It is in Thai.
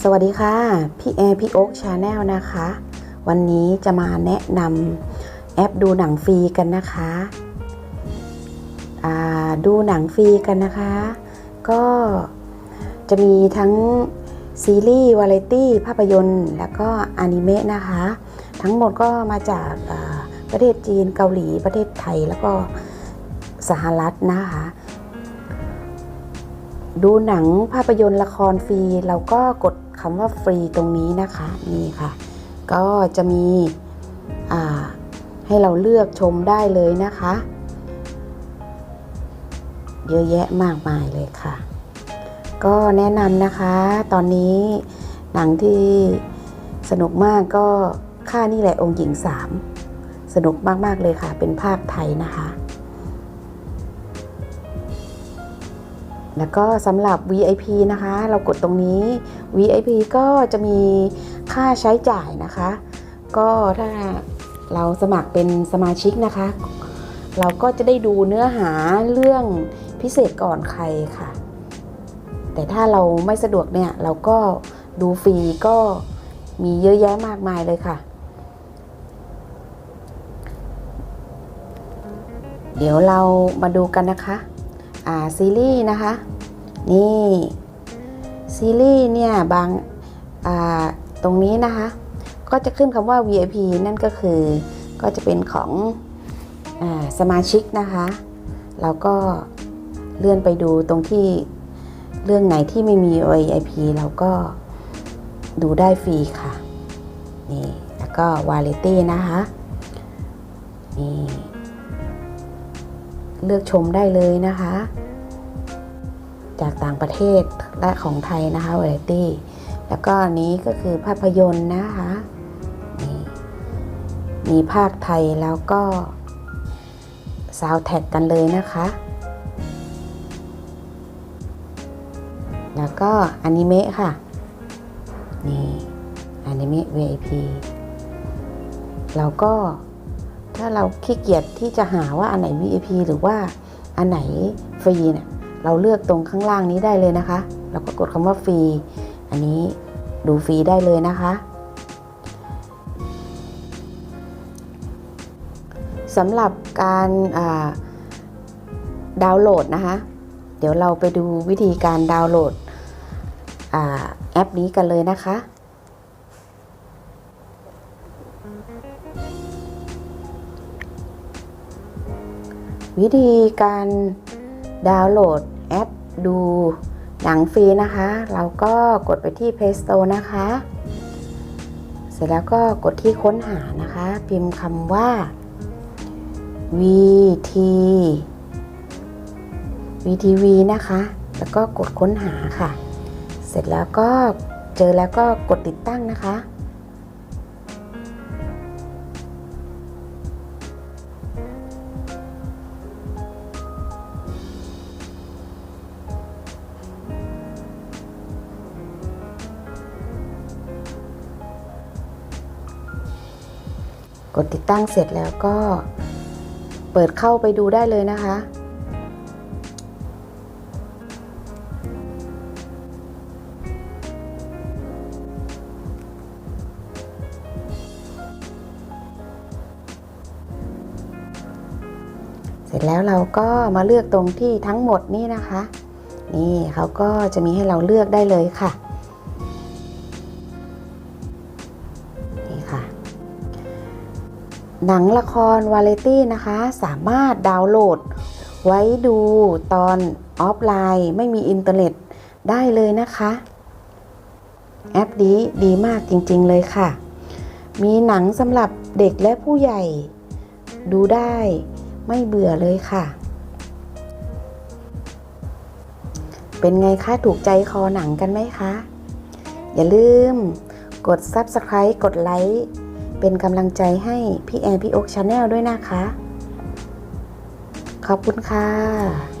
สวัสดีค่ะ พี่แอร์พี่โอ๊กชาแนลนะคะ วันนี้จะมาแนะนำแอปดูหนังฟรีกันนะคะดูหนังฟรีกันนะคะ ก็จะมีทั้งซีรีส์วาไรตี้ภาพยนตร์ แล้วก็อนิเมะนะคะ ทั้งหมดก็มาจากประเทศจีนเกาหลีประเทศไทยแล้วก็สหรัฐนะคะ ดูหนังภาพยนตร์ละครฟรี เราก็กดคำว่าฟรีตรงนี้นะคะนี่ค่ะ ก็จะมีให้เราเลือกชมได้เลยนะคะ เยอะแยะมากมายเลยค่ะ ก็แนะนำนะคะ ตอนนี้หนังที่สนุกมากก็ค่านี่แหละองค์หญิงสามสนุกมาก ๆ เลยค่ะ เป็นภาคไทยนะคะ แล้วก็สำหรับ VIP นะคะ เรากดตรงนี้ VIP ก็จะมีค่าใช้จ่ายนะคะ ก็ถ้าเราสมัครเป็นสมาชิกนะคะ เราก็จะได้ดูเนื้อหาเรื่องพิเศษก่อนใครค่ะ แต่ถ้าเราไม่สะดวกเนี่ย เราก็ดูฟรีก็มีเยอะแยะมากมายเลยค่ะ เดี๋ยวเรามาดูกันนะคะ อ่าซีรีส์นะคะ นี่ซีรีส์เนี่ยบางาตรงนี้นะคะ ก็จะขึ้นคำว่า VIP นั่นก็คือก็จะเป็นของอสมาชิกนะคะเราก็เลื่อนไปดูตรงที่เรื่องไหนที่ไม่มี VIP เราก็ดูได้ฟรีค่ะ นี่ แล้วก็วาเลตี้นะคะ นี่ เลือกชมได้เลยนะคะ จากต่างประเทศและของไทยนะคะวาไรตี้แล้วก็อันนี้ก็คือภาพยนตร์นะคะนี่มีภาคไทยแล้วก็ซาวแท็กกันเลยนะคะ แล้วก็อนิเมะค่ะ นี่อนิเมะ VIP เราก็ถ้าเราขี้เกียจที่จะหาว่าอันไหน VIP หรือว่าอันไหนฟรีเนี่ย เราเลือกตรงข้างล่างนี้ได้เลยนะคะ เราก็กดคำว่าฟรี อันนี้ดูฟรีได้เลยนะคะสำหรับการาดาวน์โหลดนะคะ เดี๋ยวเราไปดูวิธีการดาวน์โหลดอแอปนี้กันเลยนะคะ วิธีการ ดาวน์โหลดแอปดูหนังฟรีนะคะ เราก็กดไปที่ Play Store นะคะ เสร็จแล้วก็กดที่ค้นหานะคะ พิมพ์คำว่า VT VTV นะคะ แล้วก็กดค้นหาค่ะ เสร็จแล้วก็เจอแล้วก็กดติดตั้งนะคะ กดติดตั้งเสร็จแล้วก็เปิดเข้าไปดูได้เลยนะคะ เสร็จแล้วเราก็มาเลือกตรงที่ทั้งหมดนี่นะคะ นี่เขาก็จะมีให้เราเลือกได้เลยค่ะ หนังละครวาไรตี้นะคะ สามารถดาวน์โหลด ไว้ดูตอนออฟไลน์ไม่มีอินเทอร์เน็ตได้เลยนะคะ แอปนี้ดีมากจริงๆเลยค่ะ มีหนังสำหรับเด็กและผู้ใหญ่ ดูได้ไม่เบื่อเลยค่ะ เป็นไงคะ ถูกใจคอหนังกันไหมคะ อย่าลืมกด Subscribe กดไลค์ เป็นกำลังใจให้พี่แอนพี่โอ๊กชาแนลด้วยนะคะ ขอบคุณค่ะ